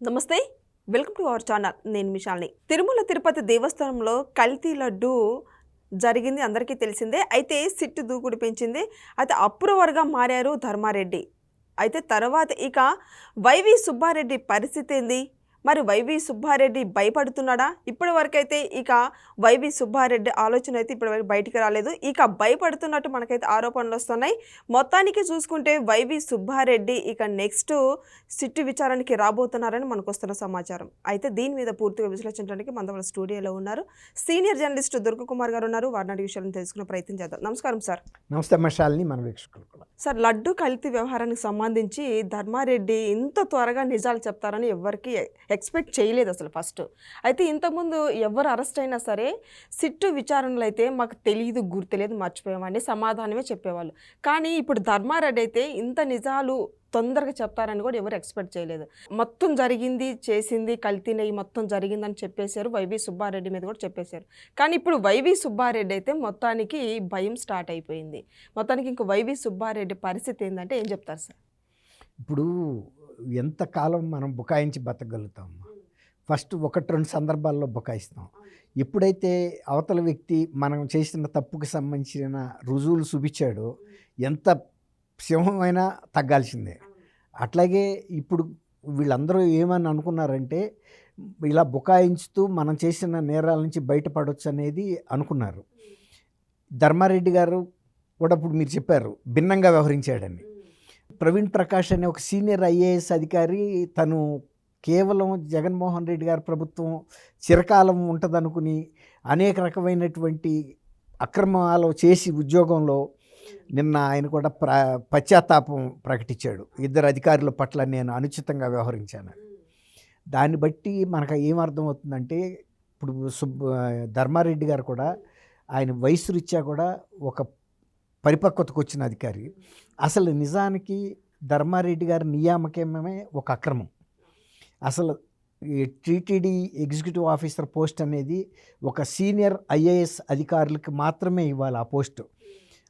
నమస్తే. Welcome to our channel. నేను మిషాల్ని తిరుమల తిరుపతి దేవస్థానంలో కల్తీ లడ్డు జరిగింది అందరికీ తెలిసిందే. అయితే సిట్టు దూకుడు పెంచింది. అయితే అప్రూవర్గా మారారు ధర్మారెడ్డి. అయితే తర్వాత ఇక వైవి సుబ్బారెడ్డి పరిస్థితి ఏంది? మరి వైవి సుబ్బారెడ్డి భయపడుతున్నాడా? ఇప్పటి వరకైతే ఇక వైవి సుబ్బారెడ్డి ఆలోచన అయితే ఇప్పటి వరకు బయటికి రాలేదు. ఇక భయపడుతున్నట్టు మనకైతే ఆరోపణలు వస్తున్నాయి. మొత్తానికి చూసుకుంటే వైవి సుబ్బారెడ్డి ఇక నెక్స్ట్ సిట్టు విచారానికి రాబోతున్నారని మనకు వస్తున్న సమాచారం. అయితే దీని మీద పూర్తిగా విశ్లేషించడానికి మన వాళ్ళ స్టూడియోలో ఉన్నారు. సీనియర్ జర్నలిస్ట్ దుర్గ కుమార్ గారు ఉన్నారు. వారిని అడిగే విషయాలను తెలుసుకునే ప్రయత్నం చేద్దాం. నమస్కారం సార్. నమస్తే మషాల్ని మన వీక్షకులు కూడా. సార్ లడ్డు కల్తీ వ్యవహారానికి సంబంధించి ధర్మారెడ్డి ఇంత త్వరగా నిజాలు చెప్తారని ఎవరికి ఎక్స్పెక్ట్ చేయలేదు అసలు ఫస్ట్. అయితే ఇంతకుముందు ఎవరు అరెస్ట్ అయినా సరే సిట్టు విచారణలు అయితే మాకు తెలియదు గుర్తులేదు మర్చిపోయామని సమాధానమే చెప్పేవాళ్ళు. కానీ ఇప్పుడు ధర్మారెడ్డి అయితే ఇంత నిజాలు తొందరగా చెప్తారని కూడా ఎవరు ఎక్స్పెక్ట్ చేయలేదు. మొత్తం జరిగింది చేసింది కల్తీ మొత్తం జరిగిందని చెప్పేశారు వైవి సుబ్బారెడ్డి మీద కూడా చెప్పేశారు. కానీ ఇప్పుడు వైవి సుబ్బారెడ్డి అయితే మొత్తానికి భయం స్టార్ట్ అయిపోయింది. మొత్తానికి ఇంక వైవి సుబ్బారెడ్డి పరిస్థితి ఏంటంటే ఏం చెప్తారు సార్? ఇప్పుడు ఎంతకాలం మనం బుకాయించి బతకగలుగుతాం? ఫస్ట్ ఒకటి రెండు సందర్భాల్లో బుకాయిస్తాం. ఎప్పుడైతే అవతల వ్యక్తి మనం చేసిన తప్పుకి సంబంధించిన రుజువులు చూపించాడో ఎంత సింహమైనా తగ్గాల్సిందే. అట్లాగే ఇప్పుడు వీళ్ళందరూ ఏమని అనుకున్నారంటే ఇలా బుకాయించుతూ మనం చేసిన నేరాల నుంచి బయటపడవచ్చు అనేది అనుకున్నారు. ధర్మారెడ్డి గారు కూడా ఇప్పుడు మీరు చెప్పారు భిన్నంగా వ్యవహరించాడని. ప్రవీణ్ ప్రకాష్ అనే ఒక సీనియర్ ఐఏఎస్ అధికారి తను కేవలం జగన్మోహన్ రెడ్డి గారి ప్రభుత్వం చిరకాలం ఉంటుందనుకుని అనేక రకమైనటువంటి అక్రమాలు చేసి ఉద్యోగంలో నిన్న ఆయన కూడా ప్ర పశ్చాత్తాపం ప్రకటించాడు. ఇద్దరు అధికారుల పట్ల నేను అనుచితంగా వ్యవహరించాను. దాన్ని బట్టి మనకు ఏమర్థమవుతుందంటే ఇప్పుడు సుబ్ ధర్మారెడ్డి గారు కూడా ఆయన వయసు రీత్యా కూడా ఒక పరిపక్వతకు వచ్చిన అధికారి. అసలు నిజానికి ధర్మారెడ్డి గారి నియామకమే ఒక అక్రమం. అసలు ఈ టీటీడీ ఎగ్జిక్యూటివ్ ఆఫీసర్ పోస్ట్ అనేది ఒక సీనియర్ ఐఏఎస్ అధికారులకి మాత్రమే ఇవ్వాలి ఆ పోస్టు.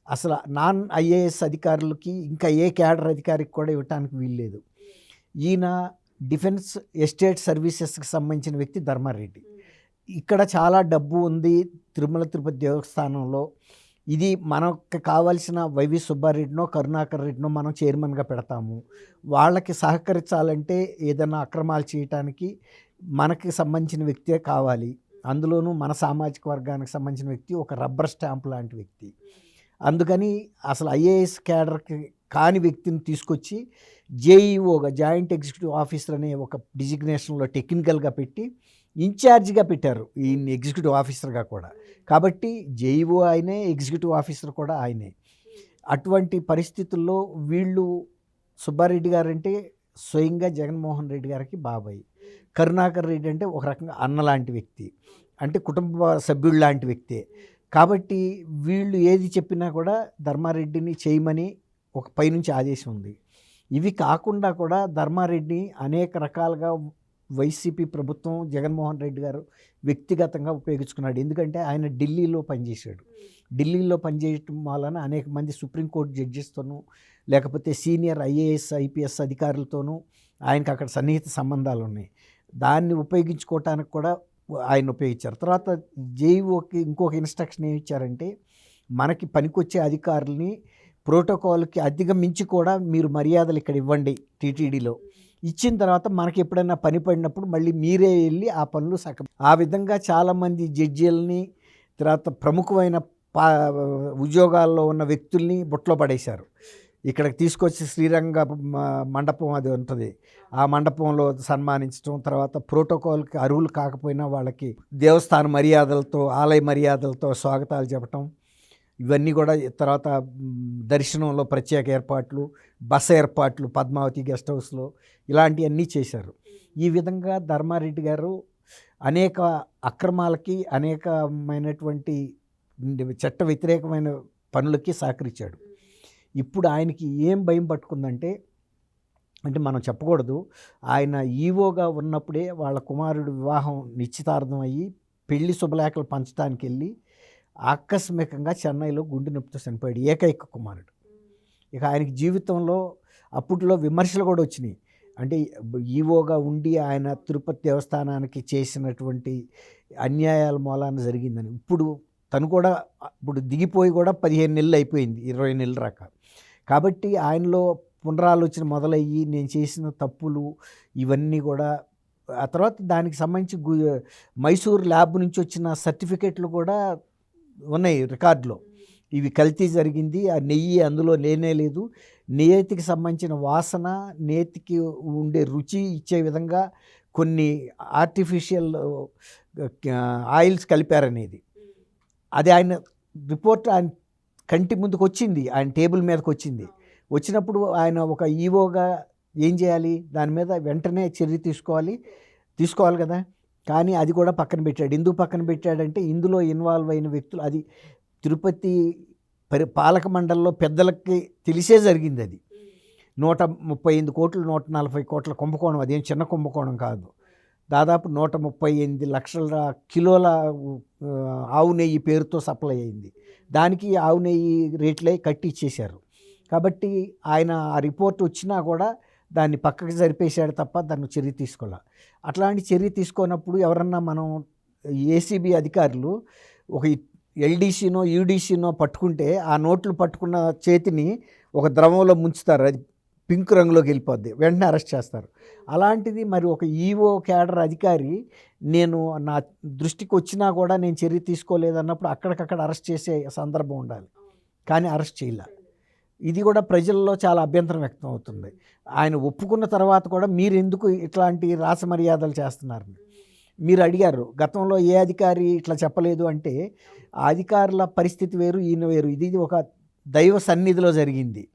అసలు నాన్ ఐఏఎస్ అధికారులకి ఇంకా ఏ క్యాడర్ అధికారికి కూడా ఇవ్వటానికి వీల్లేదు ఈయన డిఫెన్స్ ఎస్టేట్ సర్వీసెస్కి సంబంధించిన వ్యక్తి ధర్మారెడ్డి. ఇక్కడ చాలా డబ్బు ఉంది. తిరుమల తిరుపతి దేవస్థానంలో ఇది మనకు కావాల్సిన వైవి సుబ్బారెడ్డినో కరుణాకర్ రెడ్డినో మనం చైర్మన్గా పెడతాము. వాళ్ళకి సహకరించాలంటే ఏదైనా అక్రమాలు చేయటానికి మనకి సంబంధించిన వ్యక్తే కావాలి. అందులోనూ మన సామాజిక వర్గానికి సంబంధించిన వ్యక్తి ఒక రబ్బర్ స్టాంప్ లాంటి వ్యక్తి. అందుకని అసలు ఐఏఎస్ క్యాడర్కి కాని వ్యక్తిని తీసుకొచ్చి జేఈఓగా జాయింట్ ఎగ్జిక్యూటివ్ ఆఫీసర్ అనే ఒక డిజిగ్నేషన్లో టెక్నికల్గా పెట్టి ఇన్ఛార్జిగా పెట్టారు ఈయన ఎగ్జిక్యూటివ్ ఆఫీసర్గా కూడా. కాబట్టి జేఈఓ ఆయనే ఎగ్జిక్యూటివ్ ఆఫీసర్ కూడా ఆయనే. అటువంటి పరిస్థితుల్లో వీళ్ళు సుబ్బారెడ్డి గారు అంటే స్వయంగా జగన్మోహన్ రెడ్డి గారికి బాబాయ్. కరుణాకర్ రెడ్డి అంటే ఒక రకంగా అన్న లాంటి వ్యక్తి. అంటే కుటుంబ సభ్యుడు లాంటి వ్యక్తే. కాబట్టి వీళ్ళు ఏది చెప్పినా కూడా ధర్మారెడ్డిని చేయమని ఒక పైనుంచి ఆదేశం ఉంది. ఇవి కాకుండా కూడా ధర్మారెడ్డి అనేక రకాలుగా వైసీపీ ప్రభుత్వం జగన్మోహన్ రెడ్డి గారు వ్యక్తిగతంగా ఉపయోగించుకున్నాడు. ఎందుకంటే ఆయన ఢిల్లీలో పనిచేశాడు. ఢిల్లీలో పనిచేయటం వలన అనేక మంది సుప్రీంకోర్టు జడ్జెస్తోనూ లేకపోతే సీనియర్ ఐఏఎస్ ఐపీఎస్ అధికారులతోనూ ఆయనకు అక్కడ సన్నిహిత సంబంధాలు ఉన్నాయి. దాన్ని ఉపయోగించుకోవటానికి కూడా ఆయన ఉపయోగించారు. తర్వాత జేఈఓకి ఇంకొక ఇన్స్ట్రక్షన్ ఏమి ఇచ్చారంటే మనకి పనికొచ్చే అధికారుల్ని ప్రోటోకాల్కి అధిగమించి కూడా మీరు మర్యాదలు ఇక్కడ ఇవ్వండి టీటీడీలో. ఇచ్చిన తర్వాత మనకి ఎప్పుడైనా పని పడినప్పుడు మళ్ళీ మీరే వెళ్ళి ఆ పనులు సగం ఆ విధంగా చాలామంది జడ్జీలని తర్వాత ప్రముఖమైన పా ఉద్యోగాల్లో ఉన్న వ్యక్తుల్ని బుట్టలో పడేశారు. ఇక్కడికి తీసుకొచ్చి శ్రీరంగ మండపం అది ఉంటుంది. ఆ మండపంలో సన్మానించడం తర్వాత ప్రోటోకాల్కి అరువులు కాకపోయినా వాళ్ళకి దేవస్థాన మర్యాదలతో ఆలయ మర్యాదలతో స్వాగతాలు చెప్పటం ఇవన్నీ కూడా తర్వాత దర్శనంలో ప్రత్యేక ఏర్పాట్లు బస ఏర్పాట్లు పద్మావతి గెస్ట్ హౌస్లో ఇలాంటివన్నీ చేశారు. ఈ విధంగా ధర్మారెడ్డి గారు అనేక అక్రమాలకి అనేకమైనటువంటి చట్ట వ్యతిరేకమైన పనులకి సహకరించాడు. ఇప్పుడు ఆయనకి ఏం భయం పట్టుకుందంటే అంటే మనం చెప్పకూడదు ఆయన ఈవోగా ఉన్నప్పుడే వాళ్ళ కుమారుడు వివాహం నిశ్చితార్థం అయ్యి పెళ్ళి శుభలేఖలు పంచడానికి వెళ్ళి ఆకస్మికంగా చెన్నైలో గుండె నొప్పితో చనిపోయాడు ఏకైక కుమారుడు. ఇక ఆయనకి జీవితంలో అప్పట్లో విమర్శలు కూడా వచ్చినాయి. అంటే ఈవోగా ఉండి ఆయన తిరుపతి దేవస్థానానికి చేసినటువంటి అన్యాయాల మూలాన జరిగిందని. ఇప్పుడు తను కూడా ఇప్పుడు దిగిపోయి కూడా పదిహేను నెలలు అయిపోయింది ఇరవై నెలలు రాక కాబట్టి ఆయనలో పునరాలోచన మొదలయ్యి నేను చేసిన తప్పులు ఇవన్నీ కూడా ఆ తర్వాత దానికి సంబంధించి మైసూర్ ల్యాబ్ నుంచి వచ్చిన సర్టిఫికెట్లు కూడా ఉన్నాయి రికార్డులో. ఇవి కల్తీ జరిగింది ఆ నెయ్యి అందులో లేనే లేదు. నేతికి సంబంధించిన వాసన నేతికి ఉండే రుచి ఇచ్చే విధంగా కొన్ని ఆర్టిఫిషియల్ ఆయిల్స్ కలిపారనేది. అది ఆయన రిపోర్ట్ ఆయన కంటి ముందుకు వచ్చింది ఆయన టేబుల్ మీదకి వచ్చింది. వచ్చినప్పుడు ఆయన ఒక ఈవోగా ఏం చేయాలి? దాని మీద వెంటనే చర్య తీసుకోవాలి. తీసుకోవాలి కదా? కానీ అది కూడా పక్కన పెట్టాడు. ఎందుకు పక్కన పెట్టాడంటే ఇందులో ఇన్వాల్వ్ అయిన వ్యక్తులు అది తిరుపతి పరి పాలక మండలిలో పెద్దలకి తెలిసే జరిగింది అది. నూట ముప్పై ఎనిమిది కోట్లు నూట నలభై కోట్ల కుంభకోణం అదేం చిన్న కుంభకోణం కాదు. దాదాపు నూట ముప్పై ఎనిమిది లక్షల కిలోల ఆవు నెయ్యి పేరుతో సప్లై అయింది. దానికి ఆవు నెయ్యి రేట్లే కట్టి ఇచ్చేశారు కాబట్టి ఆయన ఆ రిపోర్ట్ వచ్చినా కూడా దాన్ని పక్కకి జరిపేశాడు తప్ప దాన్ని చర్య తీసుకోలే. అట్లాంటి చర్య తీసుకోనప్పుడు ఎవరన్నా మనం ఏసీబీ అధికారులు ఒక ఎల్డీసీనో యూడీసీనో పట్టుకుంటే ఆ నోట్లు పట్టుకున్న చేతిని ఒక ద్రవంలో ముంచుతారు. అది పింక్ రంగులోకి వెళ్ళిపోద్ది. వెంటనే అరెస్ట్ చేస్తారు. అలాంటిది మరి ఒక ఈఓ క్యాడర్ అధికారి నేను నా దృష్టికి వచ్చినా కూడా నేను చర్య తీసుకోలేదన్నప్పుడు అక్కడికక్కడ అరెస్ట్ చేసే సందర్భం ఉండాలి. కానీ అరెస్ట్ చేయలే. ఇది కూడా ప్రజల్లో చాలా అభ్యంతరం వ్యక్తం అవుతుంది ఆయన ఒప్పుకున్న తర్వాత కూడా మీరు ఎందుకు ఇట్లాంటి రాసమర్యాదలు చేస్తున్నారు మీరు అడిగారు గతంలో ఏ అధికారి ఇట్లా చెప్పలేదు అంటే ఆ అధికారుల పరిస్థితి వేరు ఈయన వేరు. ఇది ఒక దైవ సన్నిధిలో జరిగింది.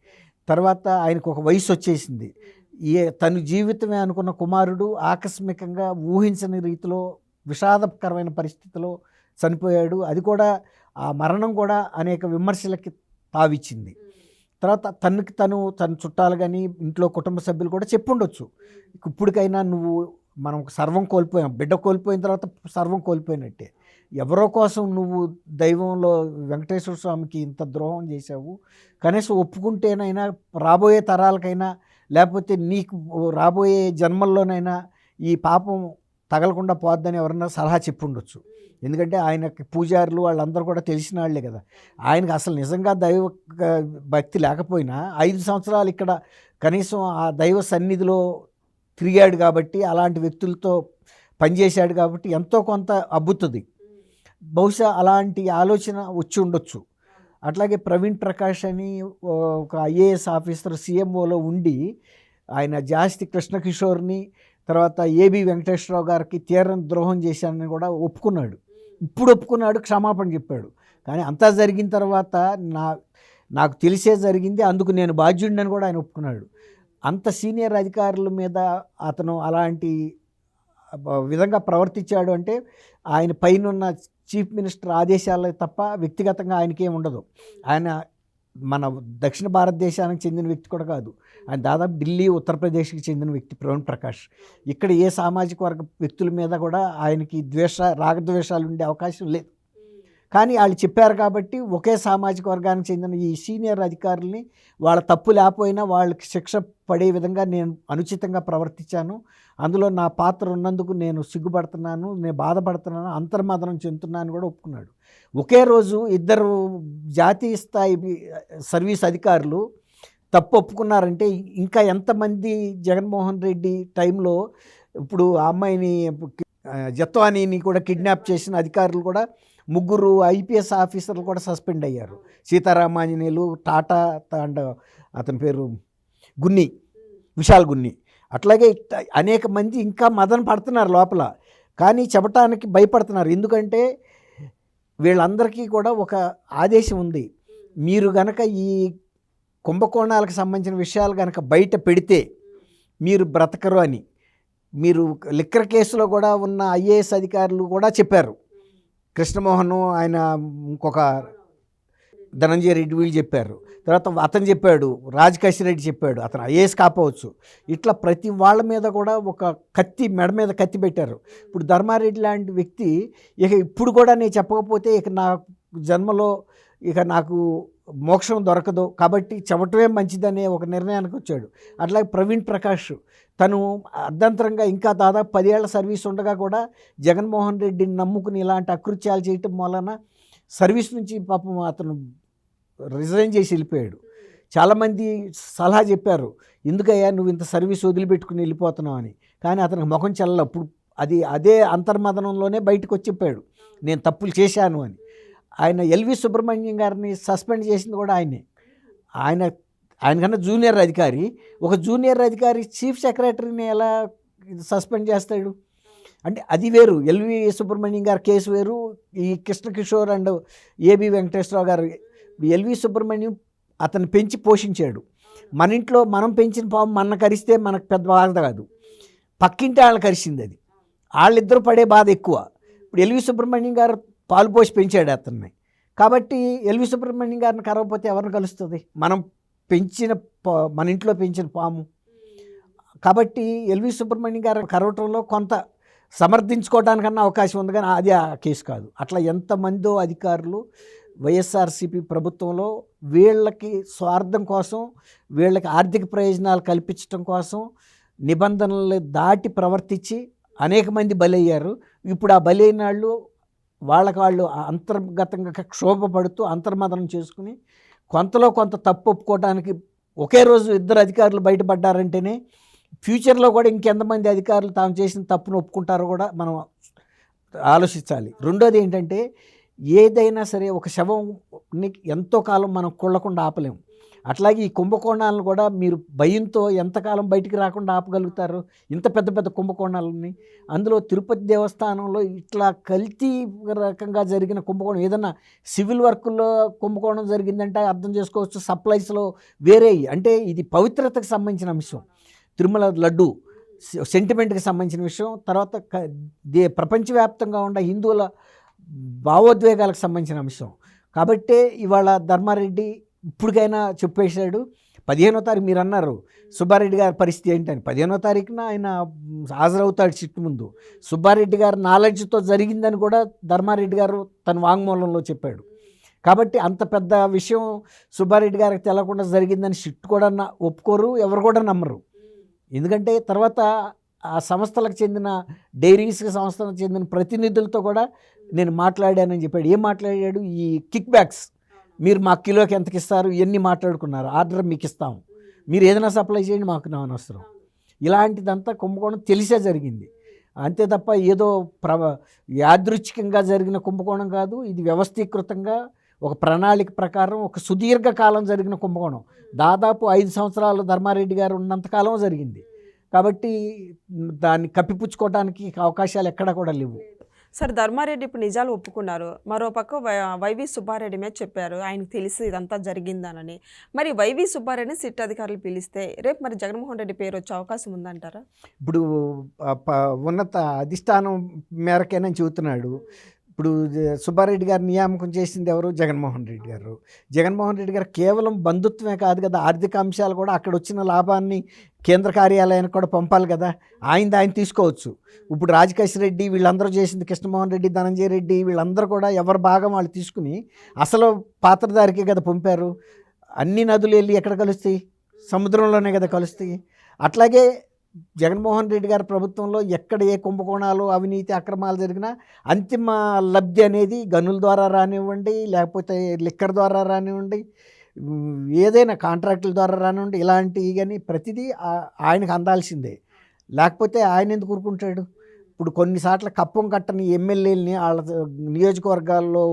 తర్వాత ఆయనకు ఒక వయసు వచ్చేసింది. ఏ తను జీవితమే అనుకున్న కుమారుడు ఆకస్మికంగా ఊహించని రీతిలో విషాదకరమైన పరిస్థితిలో చనిపోయాడు. అది కూడా ఆ మరణం కూడా అనేక విమర్శలకి తావిచ్చింది. తర్వాత తనకి తను తన చుట్టాలు కానీ ఇంట్లో కుటుంబ సభ్యులు కూడా చెప్పుండొచ్చు. ఇప్పటికైనా నువ్వు మనం సర్వం కోల్పోయాం బిడ్డ కోల్పోయిన తర్వాత సర్వం కోల్పోయినట్టే. ఎవరో కోసం నువ్వు దైవంలో వెంకటేశ్వర స్వామికి ఇంత ద్రోహం చేశావు కనీసం ఒప్పుకుంటేనైనా రాబోయే తరాలకైనా లేకపోతే నీకు రాబోయే జన్మల్లోనైనా ఈ పాపం తగలకుండా పోద్దని ఎవరన్నా సలహా చెప్పుండొచ్చు. ఎందుకంటే ఆయనకి పూజారులు వాళ్ళందరూ కూడా తెలిసిన వాళ్ళే కదా. ఆయనకు అసలు నిజంగా దైవ భక్తి లేకపోయినా ఐదు సంవత్సరాలు ఇక్కడ కనీసం ఆ దైవ సన్నిధిలో తిరిగాడు కాబట్టి అలాంటి వ్యక్తులతో పనిచేశాడు కాబట్టి ఎంతో కొంత అబ్బుతుంది. బహుశా అలాంటి ఆలోచన వచ్చి ఉండొచ్చు. అట్లాగే ప్రవీణ్ ప్రకాష్ అని ఒక ఐఏఎస్ ఆఫీసర్ సీఎంఓలో ఉండి ఆయన జాస్తి కృష్ణకిషోర్ని తర్వాత ఏబి వెంకటేశ్వరరావు గారికి తీరని ద్రోహం చేశానని కూడా ఒప్పుకున్నాడు. ఇప్పుడు ఒప్పుకున్నాడు క్షమాపణ చెప్పాడు. కానీ అంతా జరిగిన తర్వాత నా నాకు తెలిసే జరిగింది అందుకు నేను బాధ్యుడిని కూడా ఆయన ఒప్పుకున్నాడు. అంత సీనియర్ అధికారుల మీద అతను అలాంటి విధంగా ప్రవర్తించాడు అంటే ఆయన పైన చీఫ్ మినిస్టర్ ఆదేశాలు తప్ప వ్యక్తిగతంగా ఆయనకేం ఉండదు. ఆయన మన దక్షిణ భారతదేశానికి చెందిన వ్యక్తి కూడా కాదు. ఆయన దాదాపు ఢిల్లీ ఉత్తరప్రదేశ్కి చెందిన వ్యక్తి ప్రవీణ్ ప్రకాష్. ఇక్కడ ఏ సామాజిక వర్గ వ్యక్తుల మీద కూడా ఆయనకి ద్వేష రాగద్వేషాలు ఉండే అవకాశం లేదు. కానీ వాళ్ళు చెప్పారు కాబట్టి ఒకే సామాజిక వర్గానికి చెందిన ఈ సీనియర్ అధికారుల్ని వాళ్ళ తప్పు లేకపోయినా వాళ్ళకి శిక్ష పడే విధంగా నేను అనుచితంగా ప్రవర్తించాను. అందులో నా పాత్ర ఉన్నందుకు నేను సిగ్గుపడుతున్నాను నేను బాధపడుతున్నాను అంతర్మాదనం చెందుతున్నాను కూడా ఒప్పుకున్నాడు. ఒకే రోజు ఇద్దరు జాతీయ స్థాయి సర్వీస్ అధికారులు తప్పు ఒప్పుకున్నారంటే ఇంకా ఎంతమంది జగన్మోహన్ రెడ్డి టైంలో ఇప్పుడు ఆ అమ్మాయిని జత్వానీని కూడా కిడ్నాప్ చేసిన అధికారులు కూడా ముగ్గురు ఐపీఎస్ ఆఫీసర్లు కూడా సస్పెండ్ అయ్యారు. సీతారామాంజనేయులు టాటా అండ్ అతని పేరు గున్ని విశాల్ గున్ని. అట్లాగే అనేక మంది ఇంకా మదన పడుతున్నారు లోపల. కానీ చెప్పటానికి భయపడుతున్నారు. ఎందుకంటే వీళ్ళందరికీ కూడా ఒక ఆదేశం ఉంది. మీరు గనక ఈ కుంభకోణాలకు సంబంధించిన విషయాలు కనుక బయట పెడితే మీరు బ్రతకరు అని. మీరు లిక్కర్ కేసులో కూడా ఉన్న ఐఏఎస్ అధికారులు కూడా చెప్పారు. కృష్ణమోహన్ ఆయన ఇంకొక ధనంజయ రెడ్డి వీళ్ళు చెప్పారు. తర్వాత అతను చెప్పాడు రాజకేశ్ రెడ్డి చెప్పాడు అతను ఐఏఎస్ కాపవచ్చు ఇట్లా ప్రతి వాళ్ళ మీద కూడా ఒక కత్తి మెడ మీద కత్తి పెట్టారు. ఇప్పుడు ధర్మారెడ్డి లాంటి వ్యక్తి ఇక ఇప్పుడు కూడా నేను చెప్పకపోతే ఇక నా జన్మలో ఇక నాకు మోక్షం దొరకదు. కాబట్టి చెమటమే మంచిదనే ఒక నిర్ణయానికి వచ్చాడు అట్లాగే ప్రవీణ్ ప్రకాష్ తను అర్ధంతరంగా ఇంకా దాదాపు పదేళ్ళ సర్వీస్ ఉండగా కూడా జగన్మోహన్ రెడ్డిని నమ్ముకుని ఇలాంటి అకృత్యాలు చేయటం వలన సర్వీస్ నుంచి పాపం అతను రిజైన్ చేసి వెళ్ళిపోయాడు. చాలామంది సలహా చెప్పారు ఎందుకయ్యా నువ్వు ఇంత సర్వీస్ వదిలిపెట్టుకుని వెళ్ళిపోతున్నావు అని. కానీ అతనికి ముఖం చల్లప్పుడు అది అదే అంతర్మదనంలోనే బయటకు వచ్చి చెప్పాడు నేను తప్పులు చేశాను అని. ఆయన ఎల్వి సుబ్రహ్మణ్యం గారిని సస్పెండ్ చేసింది కూడా ఆయనే. ఆయన ఆయనకన్నా జూనియర్ అధికారి ఒక జూనియర్ అధికారి చీఫ్ సెక్రటరీని ఎలా సస్పెండ్ చేస్తాడు? అంటే అది వేరు. ఎల్వి సుబ్రహ్మణ్యం గారి కేసు వేరు. ఈ Krishna Kishore and A B Venkateswara Rao గారు ఎల్వి సుబ్రహ్మణ్యం అతను పెంచి పోషించాడు. మన ఇంట్లో మనం పెంచిన పాము మన కరిస్తే మనకు పెద్ద బాధ కాదు. పక్కింటి వాళ్ళని కరిసింది అది. వాళ్ళిద్దరూ పడే బాధ ఎక్కువ. ఇప్పుడు ఎల్వి సుబ్రహ్మణ్యం గారు పాలు పోసి పెంచాడు అతన్ని. కాబట్టి ఎల్వి సుబ్రహ్మణ్యం గారిని కరవపోతే ఎవరిని కలుస్తుంది? మనం పెంచిన పా- మన ఇంట్లో పెంచిన పాము. కాబట్టి ఎల్వి సుబ్రహ్మణ్యం గారు కరవటంలో కొంత సమర్థించుకోవడానికన్నా అవకాశం ఉంది కానీ అది ఆ కేసు కాదు. అట్లా ఎంతమందో అధికారులు వైఎస్ఆర్సీపీ ప్రభుత్వంలో వీళ్ళకి స్వార్థం కోసం వీళ్ళకి ఆర్థిక ప్రయోజనాలు కల్పించడం కోసం నిబంధనలు దాటి ప్రవర్తించి అనేక మంది బలయ్యారు. ఇప్పుడు ఆ బలైన వాళ్ళు వాళ్ళకి వాళ్ళు అంతర్గతంగా క్షోభపడుతూ అంతర్మదనం చేసుకుని కొంతలో కొంత తప్పు ఒప్పుకోవడానికి ఒకే రోజు ఇద్దరు అధికారులు బయటపడ్డారంటేనే ఫ్యూచర్లో కూడా ఇంకెంతమంది అధికారులు తాము చేసిన తప్పును ఒప్పుకుంటారో కూడా మనం ఆలోచించాలి. రెండోది ఏంటంటే ఏదైనా సరే ఒక శవంని ఎంతో కాలం మనం కొల్లకుండా ఆపలేము. అట్లాగే ఈ కుంభకోణాలను కూడా మీరు భయంతో ఎంతకాలం బయటికి రాకుండా ఆపగలుగుతారు? ఇంత పెద్ద పెద్ద కుంభకోణాలని. అందులో తిరుపతి దేవస్థానంలో ఇట్లా కల్తీ రకంగా జరిగిన కుంభకోణం ఏదన్నా సివిల్ వర్కుల్లో కుంభకోణం జరిగిందంటే అర్థం చేసుకోవచ్చు. సప్లైస్లో వేరే అంటే ఇది పవిత్రతకు సంబంధించిన అంశం తిరుమల లడ్డు సెంటిమెంట్కి సంబంధించిన విషయం. తర్వాత క- దే ప్రపంచవ్యాప్తంగా ఉన్న హిందువుల భావోద్వేగాలకు సంబంధించిన అంశం కాబట్టే ఇవాళ ధర్మారెడ్డి ఇప్పటికైనా చెప్పేశాడు. పదిహేనో తారీఖు మీరు అన్నారు సుబ్బారెడ్డి గారి పరిస్థితి ఏంటని. పదిహేనో తారీఖున ఆయన హాజరవుతాడు చిట్టు ముందు. సుబ్బారెడ్డి గారు నాలెడ్జ్తో జరిగిందని కూడా ధర్మారెడ్డి గారు తన వాంగ్మూలంలో చెప్పాడు. కాబట్టి అంత పెద్ద విషయం సుబ్బారెడ్డి గారికి తెలకుండా జరిగిందని షిట్ కూడా ఒప్పుకోరు ఎవరు కూడా నమ్మరు. ఎందుకంటే తర్వాత ఆ సంస్థలకు చెందిన డైరీస్ సంస్థలకు చెందిన ప్రతినిధులతో కూడా నేను మాట్లాడానని చెప్పాడు. ఏం మాట్లాడాడు? ఈ కిక్ బ్యాక్స్ మీరు మా కిలోకి ఎంతకి ఇస్తారు ఇవన్నీ మాట్లాడుకున్నారు. ఆర్డర్ మీకు ఇస్తాం మీరు ఏదైనా సప్లై చేయండి మాకు నా అనవసరం ఇలాంటిదంతా కుంభకోణం తెలిసే జరిగింది. అంతే తప్ప ఏదో ప్ర యాదృచ్ఛికంగా జరిగిన కుంభకోణం కాదు. ఇది వ్యవస్థీకృతంగా ఒక ప్రణాళిక ప్రకారం ఒక సుదీర్ఘ కాలం జరిగిన కుంభకోణం. దాదాపు ఐదు సంవత్సరాలు ధర్మారెడ్డి గారు ఉన్నంతకాలం జరిగింది. కాబట్టి దాన్ని కప్పిపుచ్చుకోవడానికి అవకాశాలు ఎక్కడా కూడా లేవు. సరే ధర్మారెడ్డి ఇప్పుడు నిజాలు ఒప్పుకున్నారు. మరోపక్క వై- వైవి సుబ్బారెడ్డి మీద చెప్పారు. ఆయనకు తెలిసి ఇదంతా జరిగిందనని. మరి వైవి సుబ్బారెడ్డిని సిట్ అధికారులు పిలిస్తే రేపు మరి జగన్మోహన్ రెడ్డి పేరు వచ్చే అవకాశం ఉందంటారా? ఇప్పుడు ప- ఉన్నత అధిష్టానం మేరకైనా చెబుతున్నాడు. ఇప్పుడు సుబ్బారెడ్డి గారు నియామకం చేసింది ఎవరు? జగన్మోహన్ రెడ్డి గారు. జగన్మోహన్ రెడ్డి గారు కేవలం బంధుత్వమే కాదు కదా ఆర్థిక అంశాలు కూడా అక్కడ వచ్చిన లాభాన్ని కేంద్ర కార్యాలయానికి కూడా పంపాలి కదా. ఆయన ఆయన తీసుకోవచ్చు. ఇప్పుడు రాజకేష్ రెడ్డి వీళ్ళందరూ చేసింది కృష్ణమోహన్ రెడ్డి ధనంజయ రెడ్డి వీళ్ళందరూ కూడా ఎవరి భాగం వాళ్ళు తీసుకుని అసలు పాత్రధారికే కదా పంపారు? అన్ని నదులు వెళ్ళి ఎక్కడ కలుస్తాయి? సముద్రంలోనే కదా కలుస్తాయి? అట్లాగే జగన్మోహన్ రెడ్డి గారి ప్రభుత్వంలో ఎక్కడ ఏ కుంభకోణాలు అవినీతి అక్రమాలు జరిగినా అంతిమ లబ్ధి అనేది గనుల ద్వారా రానివ్వండి లేకపోతే లిక్కర్ ద్వారా రానివ్వండి ఏదైనా కాంట్రాక్టుల ద్వారా రానివ్వండి ఇలాంటివి కానీ ప్రతిదీ ఆయనకు అందాల్సిందే. లేకపోతే ఆయన ఎందుకు ఊరుకుంటాడు? ఇప్పుడు కొన్నిసార్లు కప్పం కట్టని ఎమ్మెల్యేలని వాళ్ళ నియోజకవర్గాల్లో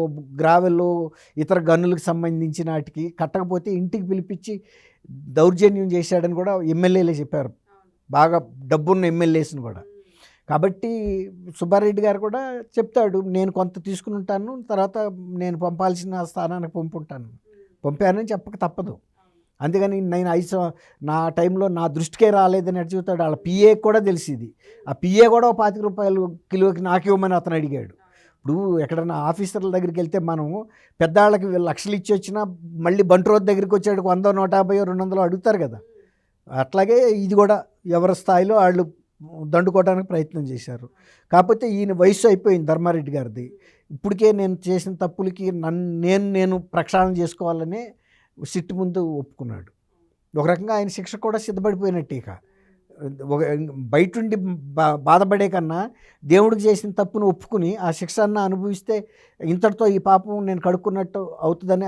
గ్రావెల్లో ఇతర గనులకు సంబంధించిన వాటికి కట్టకపోతే ఇంటికి పిలిపించి దౌర్జన్యం చేశాడని కూడా ఎమ్మెల్యేలే చెప్పారు. బాగా డబ్బున్న ఎమ్మెల్యేస్ని కూడా. కాబట్టి సుబ్బారెడ్డి గారు కూడా చెప్తాడు నేను కొంత తీసుకుని ఉంటాను తర్వాత నేను పంపాల్సిన స్థానానికి పంపుంటాను. పంపానని చెప్పక తప్పదు. అందుకని నేను ఐదు నా టైంలో నా దృష్టికే రాలేదని అటు వాళ్ళ పిఏ కూడా తెలిసింది. ఆ పిఏ కూడా పాతిక రూపాయలు కిలోకి నాకు ఇవ్వమని అతను అడిగాడు. ఇప్పుడు ఎక్కడైనా ఆఫీసర్ల దగ్గరికి వెళ్తే మనం పెద్దవాళ్ళకి లక్షలు ఇచ్చి వచ్చినా మళ్ళీ బంట్రోడ్ దగ్గరికి వచ్చాడు వంద నూట యాభై రెండు వందలు అడుగుతారు కదా. అట్లాగే ఇది కూడా ఎవరి స్థాయిలో వాళ్ళు దండుకోవడానికి ప్రయత్నం చేశారు. కాకపోతే ఈయన వయసు అయిపోయింది ధర్మారెడ్డి గారిది. ఇప్పటికే నేను చేసిన తప్పులకి నన్ను నేను నేను ప్రక్షాళన చేసుకోవాలని సిట్టు ముందు ఒప్పుకున్నాడు. ఒక రకంగా ఆయన శిక్ష కూడా సిద్ధపడిపోయినట్టే ఇక. ఒక బయటుండి బా బాధపడే కన్నా దేవుడికి చేసిన తప్పును ఒప్పుకుని ఆ శిక్ష అన్న అనుభవిస్తే ఇంతటితో ఈ పాపం నేను కడుక్కున్నట్టు అవుతుందని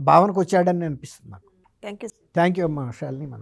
భావనకు వచ్చాడని అనిపిస్తుంది నాకు. థ్యాంక్ యూ థ్యాంక్ యూ అమ్మా శాలిని మన